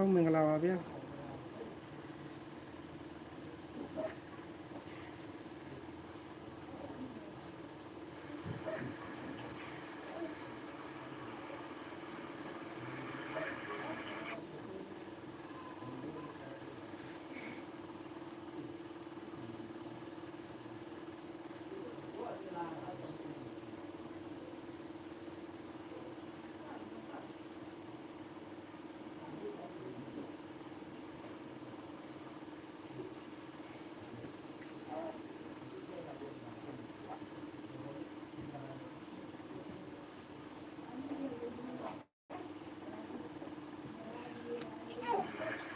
လုံးမင်္ဂလာပါဗျာ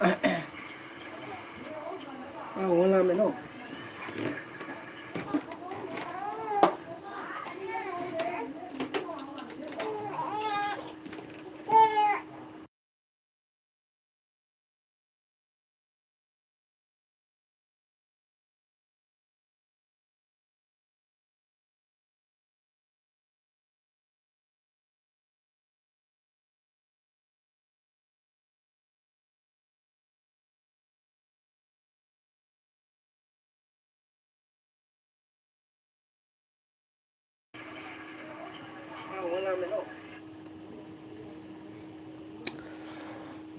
Uh-uh.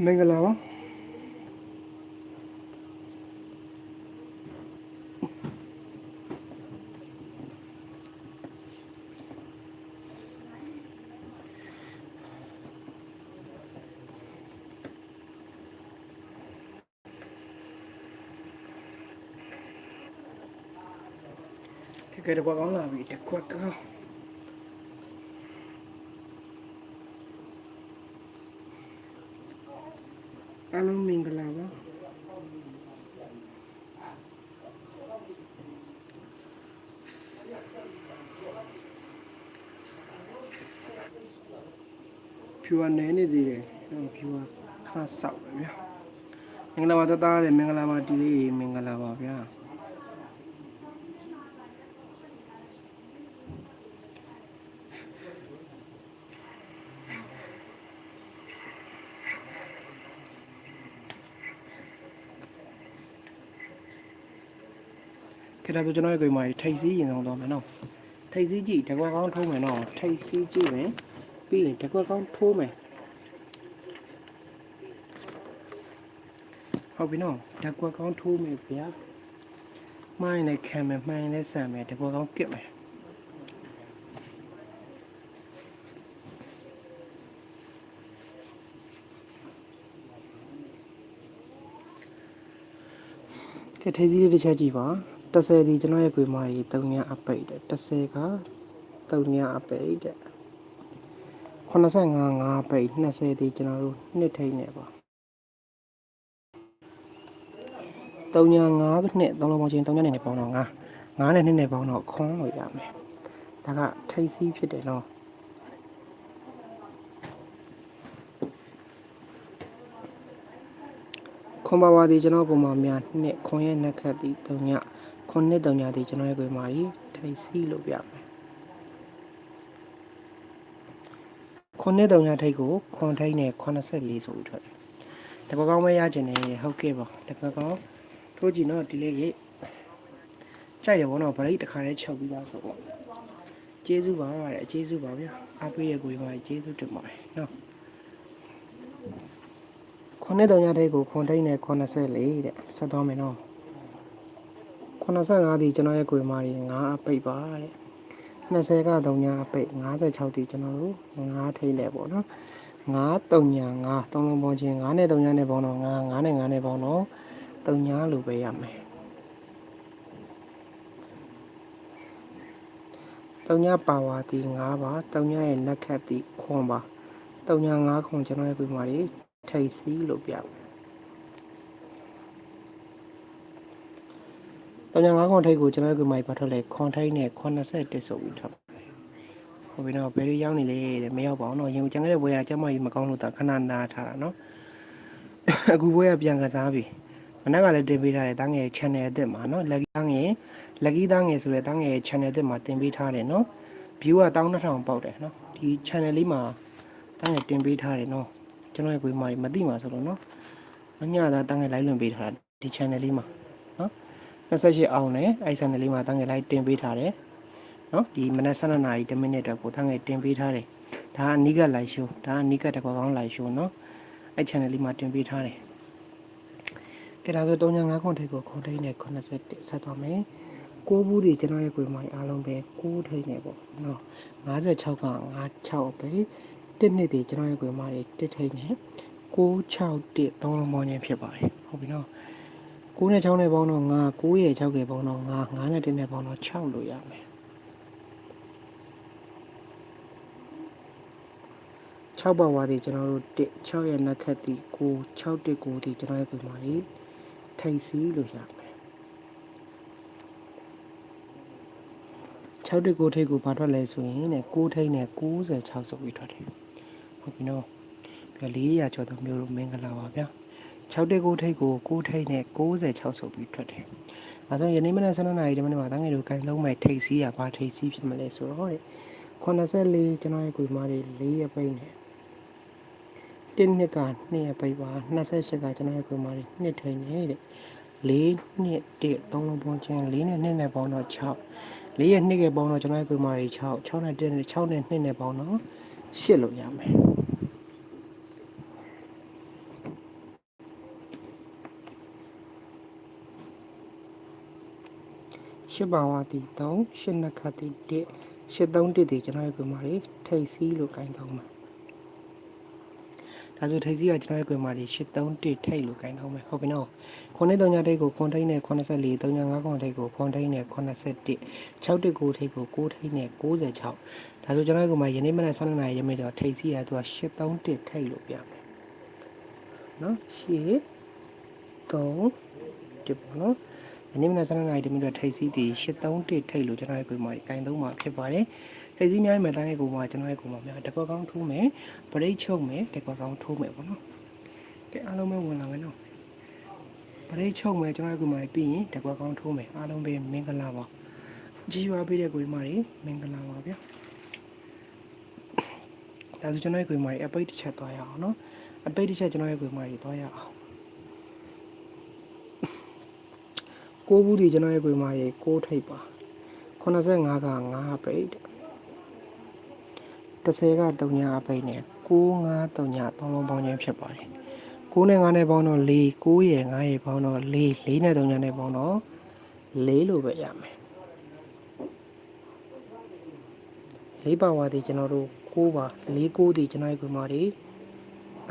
မင်္ဂလာပါတကယ်တော့ကောင်းလာပြီတစ်ခွက်ကော အားလုံးမင်္ဂလာပါဖြူအနေနေသေးတယ်အဲ့ဖြူကခါဆောက်ပဲဗျာမင်္ဂလာပါတသားတယ်မင်္ဂလာပါဒီလေးမင်္ဂလာပါဗျာ ခေတ္တဆိုကျွန်တော်ရဲ့ကိုယ်မှာထိတ်စီးရင်ဆောင်တော့မယ်နော်ထိတ်စီးကြည့်တကွက်ကောင်းထိုးမယ်နော်ထိတ်စီးကြည့်မယ်ပြီးရင်တကွက်ကောင်းထိုးမယ်ဟုတ်ပြီနော်တကွက်ကောင်းထိုးမယ်ဗျာမိုင်းလည်းခံမယ်မှန်လည်းဆန်မယ်တကွက်ကောင်းကစ်မယ်ကဲထိတ်စီးလေးတစ်ချက်ကြည့်ပါ 30ဒီကျွန်တော်ရဲ့ကိုယ်မှာကြီး3ညအပိတ်တဲ့30က3ညအပိတ်တဲ့85 5ပိတ်20ဒီကျွန်တော်တို့နှစ်ထိတ်နေပါ3ည5နှစ်3လုံးပေါင်းချင်း3ညနဲ့ပေါင်းတော့5 5နဲ့2နဲ့ပေါင်းတော့ခွန်းလို့ရမယ်ဒါကထိတ်စီးဖြစ်တယ်နော်ခွန်ပါပါဒီကျွန်တော်ပုံမှာများနှစ်ခွန်ရဲ့နှက်ခတ်ဒီ3ည ခွန်နှစ်3ညဒီကျွန်တော်ရဲ့ကိုယ်မှာကြီးထိတ်စီးလို့ပြမယ်ခွန်နှစ်3ညထိတ်ကိုခွန်ထိတ်နဲ့84ဆိုပြီးထွက်တယ်တကကောင်းမရခြင်းနဲ့ဟုတ်ကဲ့ပါတကကောင်းထိုးကြည့်နော်ဒီလေးရေးကြိုက်တယ်ဗောနော်ဗရိတ်တစ်ခါတည်းချုပ်ပြီးသားဆိုတော့ကျေးဇူးပါတဲ့ကျေးဇူးပါဗျာအားပေးရဲ့ကိုယ်မှာကျေးဇူးတင်ပါတယ်နော်ခွန်နဲ့တုံညာတဲ့ကိုခွန်ထိတ်နဲ့84တဲ့ဆက်သွားမယ်နော် 85ဒီကျွန်တော်ရဲ့ကိုယ်မှာငါအပိတ်ပါတဲ့20ကတုံညာအပိတ်56ဒီကျွန်တော်တို့ငါထိတ်နဲ့ပေါ့နော်ငါတုံညာငါသုံးလုံးပေါင်းချင်းငါနဲ့တုံညာနဲ့ပေါင်းတော့ငါငါနဲ့ငါနဲ့ပေါင်းတော့တုံညာလို့ပဲရမယ်တုံညာပါဝါတီ9ပါတုံညာရဲ့နက်ခတ်တီခွန်ပါတုံညာ9ခွန်ကျွန်တော်ရဲ့ကိုယ်မှာထိတ်စီလို့ပြမ ယ်တုံညာ9ခွန်ထိတ်ကိုကျွန်တော်ရဲ့ကိုယ်မှာပါထွက်လဲခွန်ထိတ်နဲ့81ဆိုပြီးထွက်ဟုတ်ပြီနော်ဘယ်လိုရောက်နေလဲတဲ့မရောက်ပါဘူးနော်ရင်ကျန်ခဲ့တဲ့ဘွဲကကျမကြီးမကောင်းလို့တာခဏနာထားတာနော်အခုဘွဲကပြန်ကစားပြီမနက်ကလည်းတင်ပေးထားတယ်တန်းငယ် channel အသစ်မှာနော် lucky တန်းငယ် lucky တန်းငယ်ဆိုတဲ့တန်းငယ် channel အသစ်မှာတင်ပေးထားတယ်နော် view က12000ပေါက်တယ်နော်ဒီ channel လေးမှာတန်းငယ်တင်ပေးထားတယ်နော်ကျွန်တော်ရဲ့ကိုယ်မမသိမှာဆိုလို့နော်အညသာတန်းငယ်လိုက်လွန်ပေးထားတာဒီ channel လေးမှာနော် 28အောင်နဲ့အဲ့ channel လေးမှာတန်းငယ်လိုက်တင်ပေးထားတယ်နော်ဒီမနက်12နာရီ10မိနစ်အတွက်ကိုတန်းငယ်တင်ပေးထားတယ်ဒါကအနိက live show ဒါကအနိကတကွာကောင်း live show နော်အဲ့ channel လေးမှာတင်ပေးထားတယ်ကဲဒါဆို395ခွန်ထိပ်ကိုခွန်ထိပ်နဲ့81ဆက်သွားမယ်ကိုးဘူးတွေကျွန်တော်ရဲ့ကိုယ်မိုင်းအားလုံးပဲ6ထိပ်နဲ့ပေါ့နော်56က56ပဲတစ်နှစ်တွေကျွန်တော်ရဲ့ကိုယ်မိုင်းတွေတစ်ထိပ်နဲ့661သုံးလုံးပေါင်းခြင်းဖြစ်ပါတယ်ဟုတ်ပြီနော် 9နဲ့6နဲ့ပေါင်းတော့9 9ရဲ့6ရဲ့ပေါင်းတော့9 9နဲ့1နဲ့ပေါင်းတော့6လို့ရမယ်6ပါဝါဒီကျွန်တော်တို့1 6ရဲ့နက်ခတ်ဒီ9 6တစ်9ဒီကျွန်တော်ရဲ့ကိုယ်မိုင်းထိတ်စီလို့ရမယ်6တစ်9ထိတ်ကိုဘာထွက်လဲဆိုရင်တဲ့9ထိတ်နဲ့96ဆိုပြီးထွက်တယ်ဟုတ်ပြီနော်ပြီး400ကျော်သောမျိုးတို့မင်္ဂလာပါဗျာ 6တက်9ထိတ်ကို9ထိတ်နဲ့96ဆိုပြီးထွက်တယ်။အဲဆိုယနေ့မနက်7:00နာရီတမန်မှာတန်းငယ်တို့ကန်လုံးမဲ့ထိတ်စီးရပါထိတ်စီးဖြစ်မလဲဆိုတော့တဲ့84ကျွန်တော်ရဲ့ကိုမားတွေ4ရပိတ်နဲ့1နှစ်က2ရပိတ်ပါ28ကကျွန်တော်ရဲ့ကိုမားတွေ2ထိတ်နဲ့တဲ့4နှစ်1 3လုံးပေါင်းချင်း4နဲ့2နဲ့ပေါင်းတော့6 4ရဲ့2ကပေါင်းတော့ကျွန်တော်ရဲ့ကိုမားတွေ6 6နဲ့1နဲ့6နဲ့2နဲ့ပေါင်းတော့8လို့ရမယ်။ ရှစ်ပါဝါတီ3ရှစ်နှစ်ခတ်တီ1ရှစ်သုံးတစ်တီကျွန်တော်ရဲ့ကွန်မာတွေထိတ်စီးလို့ခိုင်းတော့မှာဒါဆိုထိတ်စီးကကျွန်တော်ရဲ့ကွန်မာတွေရှစ်သုံးတစ်ထိတ်လို့ခိုင်းတော့မှာဟုတ်ပြီနော်ခုနှစ်သုံးညထိတ်ကိုခွန်ထိတ်နဲ့84သုံးည5ခွန်ထိတ်ကိုခွန်ထိတ်နဲ့81 6တစ်ကိုထိတ်ကို6ထိတ်နဲ့96ဒါဆိုကျွန်တော်ရဲ့ကွန်မာယနေ့မနက်7:00နာရီရမယ့်တော့ထိတ်စီးကသူကရှစ်သုံးတစ်ထိတ်လို့ပြမယ်နော်ရှစ်3တစ်ပေါ့နော် ဒီနေ့မနက်7:00နာရီတမိနစ်ထိတ်စီးတည်831ထိတ်လို့ကျွန်တော်ရဲ့ကိုယ်မှာဂိုင်သုံးမှာဖြစ်ပါတယ်ထိတ်စီးများမဲ့တိုင်းရဲ့ကိုယ်မှာကျွန်တော်ရဲ့ကိုယ်မှာများတကွက်ကောင်းထိုးမယ်ပရိတ်ချုပ်မယ်တကွက်ကောင်းထိုးမယ်ပေါ့နော်ကဲအားလုံးပဲဝင်လာမယ်နော်ပရိတ်ချုပ်မယ်ကျွန်တော်ရဲ့ကိုယ်မှာပြီးရင်တကွက်ကောင်းထိုးမယ်အားလုံးပဲမင်္ဂလာပါကြည်ရွာပေးတဲ့ကိုယ်မှာမင်္ဂလာပါဗျာဒါဆိုကျွန်တော်ရဲ့ကိုယ်မှာအပိတ်တစ်ချက်သွားရအောင်နော်အပိတ်တစ်ချက်ကျွန်တော်ရဲ့ကိုယ်မှာသွားရအောင် ကိုးဘူးဒီကျွန်တော်ရဲ့ကိုယ်မရေကိုးထိပ်ပါ85က9ပိတ်30က3ညာပိတ်နဲ့95 3ညာ3လုံးပေါင်းခြင်းဖြစ်ပါတယ်9နဲ့9နဲ့ပေါင်းတော့4 9ရယ်9ရယ်ပေါင်းတော့4 4နဲ့3ညာနဲ့ပေါင်းတော့4လို့ပဲရမယ်လေးပါဝါဒီကျွန်တော်တို့6ပါ4 9ဒီကျွန်တော်ရဲ့ကိုယ်မတွေ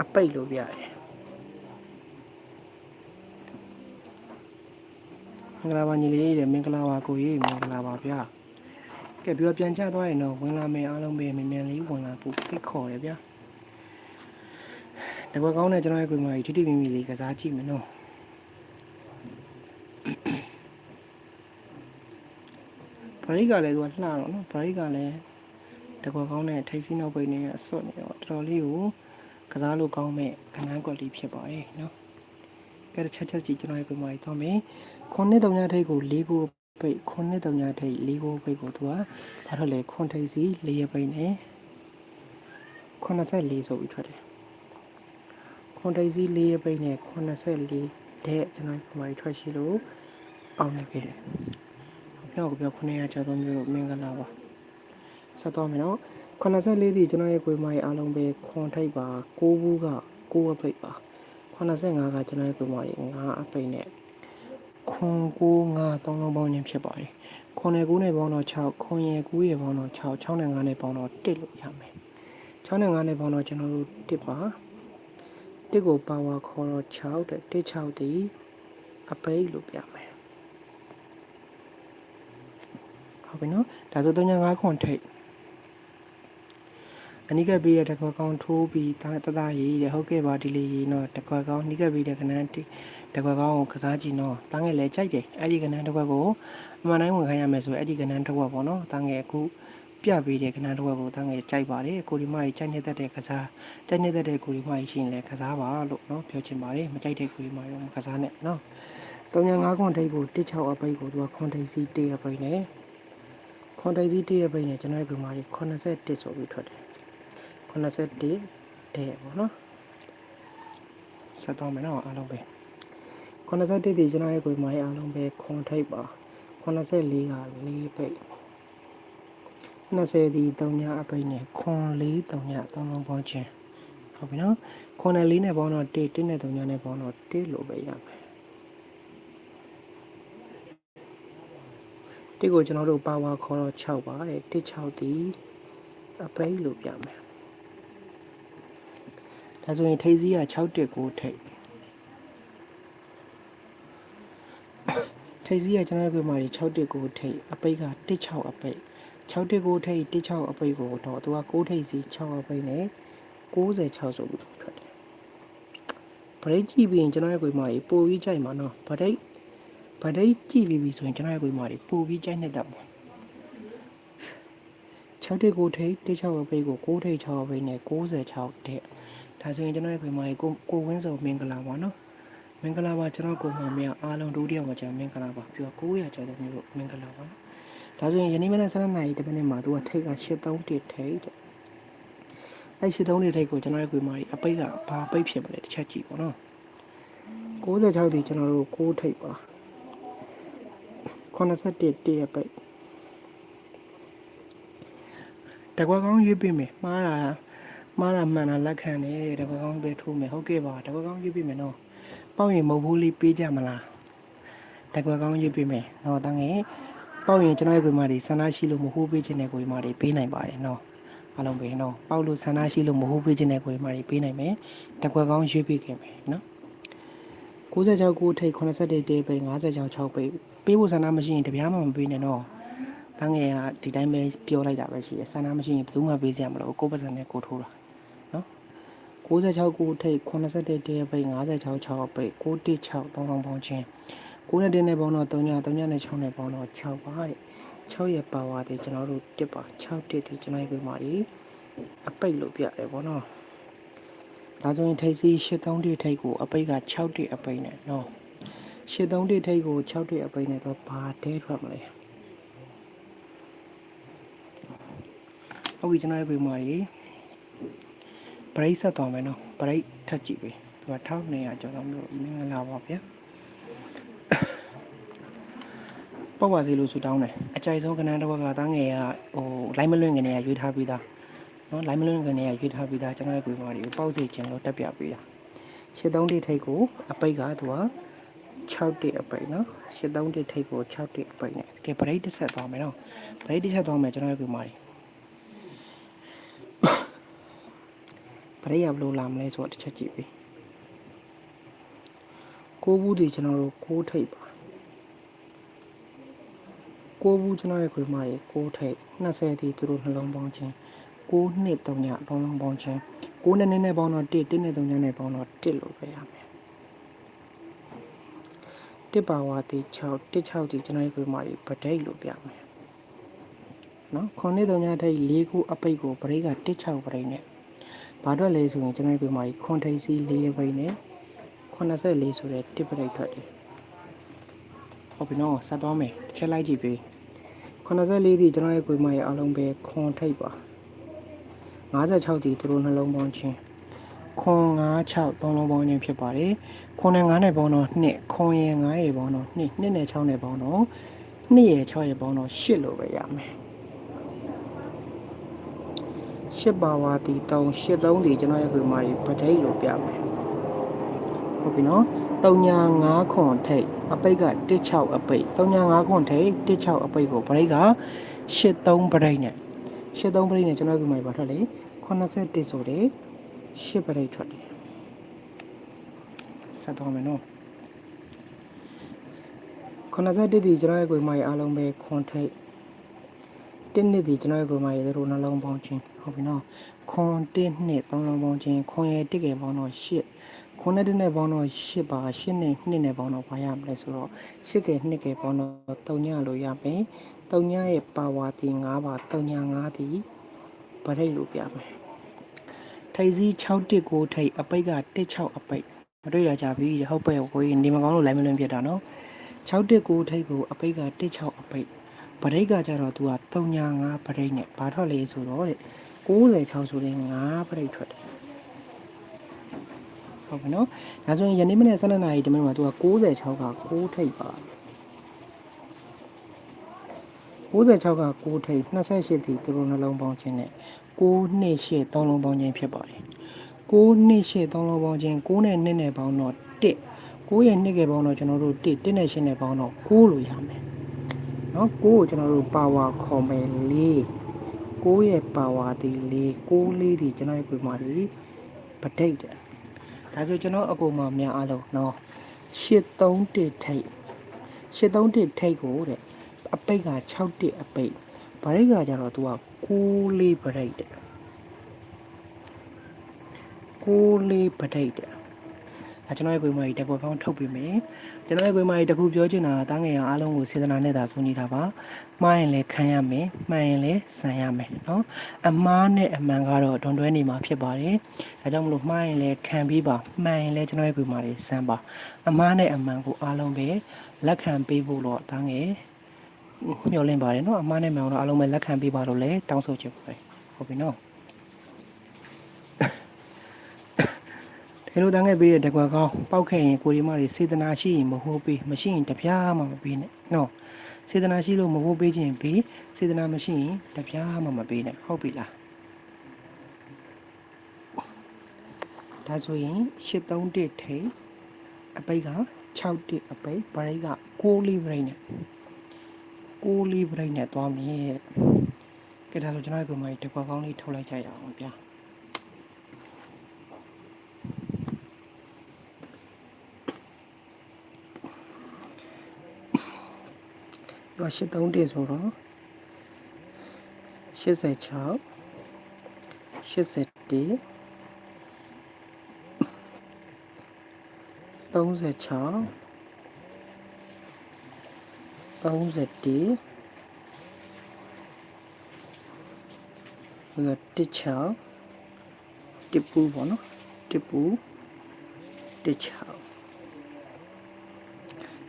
အပိတ်လို့ပြရတယ် င်္ဂလာပါညီလေးတဲ့မင်္ဂလာပါကိုကြီးမင်္ဂလာပါဗျာကဲပြောပြန်ချသွားရင်တော့ဝင်လာမယ်အားလုံးပဲမြန်မြန်လေးဝင်လာဖို့ဖိတ်ခေါ်တယ်ဗျာတကွက်ကောင်းတဲ့ကျွန်တော်ရဲ့ကိုယ်မကြီးထိထိမိမိလေးကစားကြည့်မယ်နော်ဗရိတ်ကလည်းသူကလှတော့နော်ဗရိတ်ကလည်းတကွက်ကောင်းတဲ့ထိတ်စီးနောက်ပိတ်နေအစွတ်နေတော့တော်တော်လေးကိုကစားလို့ကောင်းမဲ့ခဏကွက်လေးဖြစ်ပါတယ်နော် ကဲချက်ချက်ကြည့်ကျွန်တော်ရဲ့ကိုယ်မကြီးသွားမယ်ခွန်နှစ်တုံညာထိတ်ကို၄ကိုပိတ်ခွန်နှစ်တုံညာထိတ်၄ကိုပိတ်ကိုသူကဘာလို့လဲခွန်ထိတ်စီ၄ရပိတ်နဲ့84ဆိုပြီးထွက်တယ်ခွန်ထိတ်စီ၄ရပိတ်နဲ့84တဲ့ကျွန်တော်ကိုယ်မကြီးထွက်ရှိလို့အောင်နေခဲ့တယ်ပြောကပြော900ကျော်သုံးမျိုးလို့မင်္ဂလာပါဆက်တော့မယ်နော်84ဒီကျွန်တော်ရဲ့ကိုယ်မကြီးအားလုံးပဲခွန်ထိတ်ပါ6ဘူးက6အပိတ်ပါ 85ကကျွန်တော်ရဲ့ကိုယ်မကြီး9အပိတ်နဲ့ခွန်9 5 3လုံးပေါင်းခြင်းဖြစ်ပါတယ်ခွန်နဲ့9နဲ့ပေါင်းတော့6ခွန်ရယ်9ရယ်ပေါင်းတော့6 6နဲ့9နဲ့ပေါင်းတော့1လို့ရမယ်6နဲ့9နဲ့ပေါင်းတော့ကျွန်တော်တို့1ပါ1ကိုပါဝါခေါ်တော့6တဲ့1 6ဒီအပိတ်လို့ပြမယ်ဟုတ်ပြီနော်ဒါဆို35ခွန်ထိတ် အနိကပေးတဲ့တကွက်ကောင်းထိုးပြီးတာတတရေးတဲ့ဟုတ်ကဲ့ပါဒီလေးရေးတော့တကွက်ကောင်းနိကပေးတဲ့ကနန်းတကွက်ကောင်းကိုကစားကြည့်တော့တာငယ်လဲကြိုက်တယ်အဲ့ဒီကနန်းတကွက်ကိုအမှန်တိုင်းဝင်ခိုင်းရမယ်ဆိုအဲ့ဒီကနန်းတကွက်ပေါ့နော်တာငယ်အခုပြပေးတဲ့ကနန်းတကွက်ကိုတာငယ်ကြိုက်ပါတယ်ကိုဒီမကြီးကြိုက်နေတဲ့တဲ့ကစားကြိုက်နေတဲ့တဲ့ကိုဒီမကြီးရှိရင်လည်းကစားပါလို့နော်ပြောချင်ပါတယ်မကြိုက်တဲ့ကိုဒီမကြီးတော့ကစားနဲ့နော်35ခွန်ထိပ်ကို16အပိတ်ကိုသူကခွန်ထိပ်စီ1အပိတ်နဲ့ခွန်ထိပ်စီ1အပိတ်နဲ့ကျွန်တော်ရဲ့ဒီမှာ81ဆိုပြီးထွက်တယ် 81တဲ့ပေါ့နော်ဆက်သွားမယ်နော်အားလုံးပဲ81ဒီကျွန်တော်ရဲ့ကိုမိုင်းအားလုံးပဲခွန်ထိပ်ပါ84က4ပိတ်20ဒီ3ညအပိတ်နဲ့ခွန်4 3ည3လုံးပေါင်းချင်းဟုတ်ပြီနော်ခွန်နဲ့4နဲ့ပေါင်းတော့1 1နဲ့3ညနဲ့ပေါင်းတော့1လို့ပဲရမယ်ဒီကိုကျွန်တော်တို့ပါဝါခေါ်တော့6ပါတဲ့1 6ဒီအပိတ်လို့ပြမယ် ဒါဆိုရင်ထိပ်စီးက6တက်ကိုထိပ်ထိပ်စီးကကျွန်တော်ပြောမှာ6တက်ကိုထိပ်အပိတ်က16အပိတ်6တက်ကိုထိပ်16အပိတ်ကိုတော့သူက6ထိပ်စီ6အပိတ်နဲ့96ဆိုပြီးထွက်တယ်ဗရိတ်ကြည့်ပြီးရင်ကျွန်တော်ရဲ့ကိုယ်မှာပို့ပြီးကြိုက်မှာနော်ဗရိတ်ဗရိတ်ကြည့်ပြီးပြီဆိုရင်ကျွန်တော်ရဲ့ကိုယ်မှာပို့ပြီးကြိုက်နေတတ်ပါ6တက်ကိုထိပ်16အပိတ်ကို6ထိပ်6အပိတ်နဲ့96တဲ့ ဒါဆိုရင်ကျွန်တော်ရဲ့ခွေမကြီးကိုကိုဝင်းစောမင်္ဂလာပါနော်မင်္ဂလာပါကျွန်တော်ကိုမောင်မြအားလုံးဒုတိယမှာကျွန်တော်မင်္ဂလာပါပြီးတော့900ကျော်တဲ့မျိုးမင်္ဂလာပါဒါဆိုရင်ယနေ့မနက်7:00နာရီတပည့်နဲ့မှာသူကထိတ်က83တိထိတ်တဲ့အဲ့83တိထိတ်ကိုကျွန်တော်ရဲ့ခွေမကြီးအပိတ်ကဘာပိတ်ဖြစ်မလဲတစ်ချက်ကြည့်ပါနော်96တိကျွန်တော်တို့6ထိတ်ပါ81တိရပိတ်တကွာကောင်းရွေးပေးမယ်မှားတာ မှားတာမှန်တာလက်ခံတယ်တကွာကောင်းပဲထိုးမယ်ဟုတ်ကဲ့ပါတကွာကောင်းရွေးပေးမယ်နော်ပေါ့ရင်မဟုတ်ဘူးလေးပေးကြမလားတကွာကောင်းရွေးပေးမယ်နော်တန်းငယ်ပေါ့ရင်ကျွန်တော်ရဲ့ကိုယ်မတွေဆန္ဒရှိလို့မဟုတ်ပေးခြင်းတဲ့ကိုယ်မတွေပေးနိုင်ပါတယ်နော်အားလုံးပဲနော်ပေါ့လို့ဆန္ဒရှိလို့မဟုတ်ပေးခြင်းတဲ့ကိုယ်မတွေပေးနိုင်မယ်တကွာကောင်းရွေးပေးခဲ့မယ်နော်96ကိုထိတ်81တေးပိ56 6ပိပေးဖို့ဆန္ဒမရှိရင်တပြားမှမပေးနဲ့နော်တန်းငယ်ကဒီတိုင်းပဲပြောလိုက်တာပဲရှိတယ်ဆန္ဒမရှိရင်ဘယ်သူမှပေးစရာမလိုကိုယ့်ပတ်စံနဲ့ကိုထိုးတာနော် 96ကိုထိတ်81တေးပိ56 6ပိ916 3လုံးပေါင်းချင်း9နဲ့1နဲ့ပေါင်းတော့3ည3ညနဲ့6နဲ့ပေါင်းတော့6ပါတဲ့6ရဲ့ပါဝါတွေကျွန်တော်တို့တစ်ပါ6တစ်ဒီကျွန်တော်ပြေမာဒီအပိတ်လို့ပြတယ်ဗောနော်ဒါဆိုရင်ထိတ်စီ83တိထိတ်ကိုအပိတ်က6တိအပိတ်နဲ့နော်83တိထိတ်ကို6တိအပိတ်နဲ့တော့ဘာတဲထွက်မလဲဟုတ်ပြီကျွန်တော်ရဲ့ပြေမာဒီ ဘရိတ်ဆက်သွားမယ်နော်ဘရိတ်ထက်ကြည့်ပြီသူက1200ကျော်တော့မျိုးမင်္ဂလာပါဗျာပေါ့ပါစီလို့ဆူတောင်းတယ်အကြိုက်ဆုံးကနန်းတစ်ဝက်ကသားငယ်ကဟိုလိုင်းမလွင့်ကနေရွေးထားပြီးသားနော်လိုင်းမလွင့်ကနေရွေးထားပြီးသားကျွန်တော်ရဲ့ကိုယ်မတွေကိုပေါက်စီခြင်းလို့တက်ပြပေးတာရှစ်သုံးတိထိတ်ကိုအပိတ်ကသူက6တိအပိတ်နော်ရှစ်သုံးတိထိတ်ကို6တိအပိတ်နဲ့ကဲဗရိတ်တစ်ဆက်သွားမယ်နော်ဗရိတ်တစ်ဆက်သွားမယ်ကျွန်တော်ရဲ့ကိုယ်မတွေ ဗရိတ်ရဘလို့လာမလဲဆိုတော့တစ်ချက်ကြည့်ပြီကိုဘူးဒီကျွန်တော်တို့ကိုးထိတ်ပါကိုဘူးကျွန်တော်ရဲ့ခွေမရေကိုးထိတ်20ဒီသူတို့နှလုံးပေါင်းချင်း6နှစ်3ည3လုံးပေါင်းချင်း6နဲ့နည်းနည်းပေါင်းတော့1 1နဲ့3ညနဲ့ပေါင်းတော့1လို့ပဲရမယ်တစ်ပါဝါတီ6 1 6ဒီကျွန်တော်ရဲ့ခွေမရေဗဒိတ်လို့ပြမယ်နော်ခုနှစ်3ညထိတ်4ခုအပိတ်ကိုဗရိတ်က1 6ဗရိတ်နဲ့ ဘာတော့လဲဆိုရင်ကျွန်တော်ရဲ့ခွေမရေခွန်ထိတ်စီ4ဗရိတ်နဲ့84ဆိုတဲ့တစ်ပရိတ်ထွက်တယ်ဟုတ်ပြီနော်ဆက်သွားမယ်တစ်ချက်လိုက်ကြည့်ပြီ84ဒီကျွန်တော်ရဲ့ကိုယ်မရဲ့အလုံးပဲခွန်ထိပ်ပါ56ဒီသူတို့နှလုံးပေါင်းချင်းခွန်56သုံးလုံးပေါင်းချင်းဖြစ်ပါတယ်ခွန်နဲ့9နဲ့ပေါင်းတော့2ခွန်ရဲ့9ရဲ့ပေါင်းတော့2 2နဲ့6နဲ့ပေါင်းတော့2ရဲ့6ရဲ့ပေါင်းတော့8လို့ပဲရမယ် 8ပါဝါတီ3 8 3ဒီကျွန်တော်ရဲ့ကိုယ်မရဲ့ပဒိတ်လို့ပြမယ်ဟုတ်ပြီနော်35ခွန်ထိတ်အပိတ်က16အပိတ်35ခွန်ထိတ်16အပိတ်ကိုဗရိတ်က83ဗရိတ်နဲ့83ဗရိတ်နဲ့ကျွန်တော်ကမှပါထွက်လေ81ဆိုတဲ့10ဗရိတ်ထွက်တယ်ဆက်တော့မယ်နော်81ဒီကျွန်တော်ရဲ့ကိုယ်မရဲ့အားလုံးပဲခွန်ထိတ် တင်းနှစ်ဒီကျွန်တော်ရဲ့ကိုယ်မရဲ့တို့နှလုံးပေါင်းချင်းဟုတ်ပြီနော်ခွန်တင်းနှစ်သုံးလုံးပေါင်းချင်းခွန်ရဲ့တစ်ကယ်ပေါင်းတော့8ခုနှစ်နဲ့ပေါင်းတော့8ပါ8နဲ့2နဲ့ပေါင်းတော့ဘာရမလဲဆိုတော့8ကဲ2ကဲပေါင်းတော့3ညလို့ရမယ်3ညရဲ့ပါဝါတီ9ပါ3ည9တီဗရိတ်လို့ပြမယ်ထိုင်စီ6တစ်ကိုထိတ်အပိတ်က16အပိတ်မတွေ့ရကြပြီဟုတ်ပဲကိုကြီးနေမကောင်းလို့လိုက်မလွင်ပြတာနော်6တစ်ကိုထိတ်ကိုအပိတ်က16အပိတ် ဗရိတ်ကကြတော့သူက3ည9ဗရိတ်နဲ့ဘာထွက်လဲဆိုတော့တဲ့96ဆိုတဲ့9ဗရိတ်ထွက်တယ်ဟဟုတ်ပြီနော်ဒါဆိုရင်ယနေ့မနေ့12နာရီဒီမိနစ်မှာသူက96က6ထိပ်ပါ96က6ထိပ်28ဒီသူတို့နှလုံးပေါင်းခြင်းနဲ့6နှစ်ရှစ်3လုံးပေါင်းခြင်းဖြစ်ပါတယ်6နှစ်ရှစ်3လုံးပေါင်းခြင်း6နဲ့2နဲ့ပေါင်းတော့1 9ရဲ့2ကပေါင်းတော့ကျွန်တော်တို့1 1နဲ့8နဲ့ပေါင်းတော့9လို့ရမယ် နော်9ကိုကျွန်တော်တို့ power ခေါ်မယ်4 6ရဲ့ power ဒီ4 6လေးဒီကျွန်တော်ရဲ့ပုံမှာဒီပဋိတ်တယ်ဒါဆိုကျွန်တော်အကုန်မှများအားလုံးနော်831ထိတ်831ထိတ်ကိုတဲ့အပိတ်က61အပိတ်ဗရိတ်ကကြတော့ तू က6လေးပဋိတ်တယ်6လေးပဋိတ်တယ် အဲကျွန်တော်ရဲ့ကိုယ်မကြီးတက်ကွက်ကောင်းထုတ်ပေးမယ်ကျွန်တော်ရဲ့ကိုယ်မကြီးတခုပြောချင်တာတားငယ်အောင်အားလုံးကိုစေတနာနဲ့သာကူညီတာပါမှားရင်လည်းခံရမယ်မှန်ရင်လည်းဆန်ရမယ်เนาะအမားနဲ့အမှန်ကတော့ဒွန်တွဲနေမှာဖြစ်ပါတယ်ဒါကြောင့်မလို့မှားရင်လည်းခံပြီးပါမှန်ရင်လည်းကျွန်တော်ရဲ့ကိုယ်မကြီးဆန်ပါအမားနဲ့အမှန်ကိုအားလုံးပဲလက်ခံပေးဖို့တော့တားငယ်မျှော်လင့်ပါတယ်เนาะအမားနဲ့မှန်တော့အားလုံးပဲလက်ခံပေးပါလို့လည်းတောင်းဆိုချင်ပါတယ်ဟုတ်ပြီเนาะ ဒီလိုတန်းခဲ့ပေးတဲ့တကွက်ကောင်းပောက်ခဲ့ရင်ကိုရီမတွေစေတနာရှိရင်မဟုတ်ပေးမရှိရင်တပြားမှမပေးနဲ့နော်စေတနာရှိလို့မဟုတ်ပေးခြင်းပေးစေတနာမရှိရင်တပြားမှမပေးနဲ့ဟုတ်ပြီလားဒါဆိုရင်831ထိန်အပိတ်က6တစ်အပိတ်ဗရိတ်က6လေးဗရိတ်နဲ့6လေးဗရိတ်နဲ့သွားမယ်တဲ့ကဲဒါဆိုကျွန်တော်ကိုယ်မကြီးတကွက်ကောင်းလေးထုတ်လိုက်ကြရအောင်ဗျာ တော့83တင်ဆိုတော့86 81 36 31ဟိုတစ်ချောင်းတစ်ပူပေါ့နော်တစ်ပူတစ်ချောင်း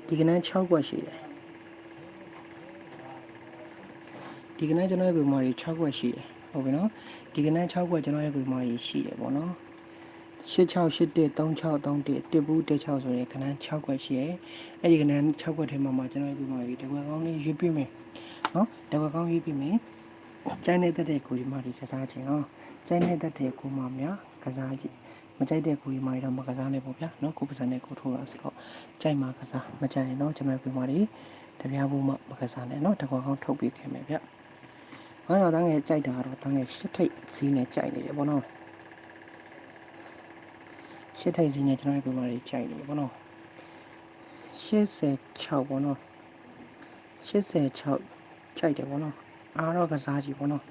ဒီကနေ့6ကွက်ရှိတယ် ဒီကနေ့ကျွန်တော်ရဲ့ကိုမာကြီး6ခွက်ရှိတယ်ဟုတ်ပြီနော်ဒီကနေ့6ခွက်ကျွန်တော်ရဲ့ကိုမာကြီးရှိတယ်ပေါ့နော်8681 3631တစ်ဘူး16ဆိုရင်ခဏ6ခွက်ရှိရယ်အဲ့ဒီကနေ့6ခွက်ထဲမှာမှကျွန်တော်ရဲ့ကိုမာကြီးတကွက်ကောင်းလေးရွေးပြမယ်နော်တကွက်ကောင်းရွေးပြမယ်ကျိုင်းနေတဲ့တဲ့ကိုဒီမာကြီးကစားခြင်းနော်ကျိုင်းနေတဲ့တဲ့ကိုမများကစားကြည့်မကြိုက်တဲ့ကိုကြီးမာကြီးတော့မကစားနဲ့ပေါ့ဗျာနော်ကိုပစံနဲ့ကိုထိုးတာဆိုတော့ကြိုက်မှာကစားမကြိုက်ရင်တော့ကျွန်တော်ရဲ့ကိုမာကြီးတပြားဘူးမှမကစားနဲ့နော်တကွက်ကောင်းထုတ်ပြခဲ့မယ်ဗျ ငါတော့တန်းငယ်ကြိုက်တာတော့တန်းငယ်ရှစ်ထိပ်ဈေးနဲ့ကြိုက်နေတယ်ပေါ့နော်ရှစ်ထိပ်ဈေးနဲ့ကျွန်တော်တို့ကကြိုက်နေတယ်ပေါ့နော်86ပေါ့နော်86ကြိုက်တယ်ပေါ့နော်အားတော့ကစားကြည့်ပေါ့နော်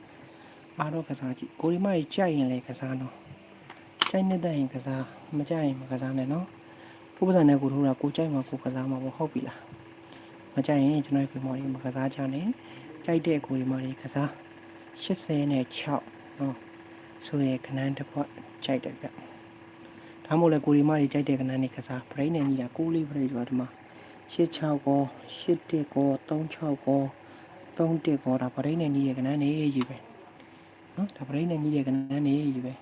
အားတော့ကစားကြည့်ကိုရီမကြီးကြိုက်ရင်လည်းကစားနော်ကြိုက်နေတဲ့ရင်ကစားမကြိုက်ရင်မကစားနဲ့နော်ကိုပစံနဲ့ကိုထိုးတာကိုကြိုက်မှာကိုကစားမှာပေါ့ဟုတ်ပြီလားမကြိုက်ရင်ကျွန်တော်တို့ကမော်ရီမကစားချနဲ့ကြိုက်တဲ့ကိုရီမကြီးကစား 80နဲ့6နော်ဆိုရဲခဏန်းတစ်ပွက်ကြိုက်တယ်ဗျဒါမို့လဲကိုရီမကြီးကြိုက်တဲ့ခဏန်းနေကစားပြိနေကြီးတာ6လေးပြိဆိုတာဒီမှာ86ကော81ကော36ကော31ကောဒါပြိနေကြီးရဲ့ခဏန်းနေကြီးပဲနော်ဒါပြိနေကြီးရဲ့ခဏန်းနေကြီးပဲ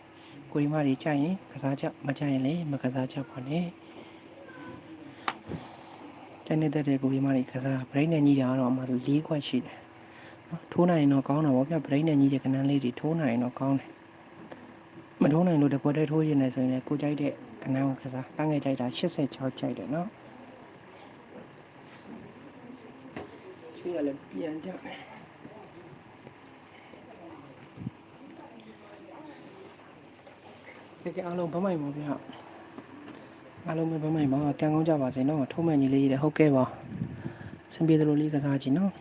ကိုရီမကြီးကြိုက်ရင်ကစားချက်မကြိုက်ရင်လည်းမကစားချက်ပါနဲ့ကျန်နေတဲ့ကိုရီမကြီးကစားပြိနေကြီးတာတော့အမှ၄ခွက်ရှိတယ် ထိုးနိုင်ရင်တော့ကောင်းတာပေါ့ဗျပရိနဲ့ကြီးတဲ့ကနန်းလေးတွေထိုးနိုင်ရင်တော့ကောင်းတယ်မထိုးနိုင်လို့တကွက်တည်းထိုးရင်လည်းဆိုရင်လည်းကိုကြိုက်တဲ့ကနန်းကိုကစားတန်းငယ်ကြိုက်တာ86ကြိုက်တယ်နော်ချွေးရလည်းပြန်ကြမယ်ကြည့်အားလုံးဗမိုင်ပါဗျအားလုံးပဲဗမိုင်ပါကံကောင်းကြပါစေနော်ထုံးမဲ့ကြီးလေးတွေဟုတ်ကဲ့ပါစင်ပြေသလိုလေးကစားကြည့်နော်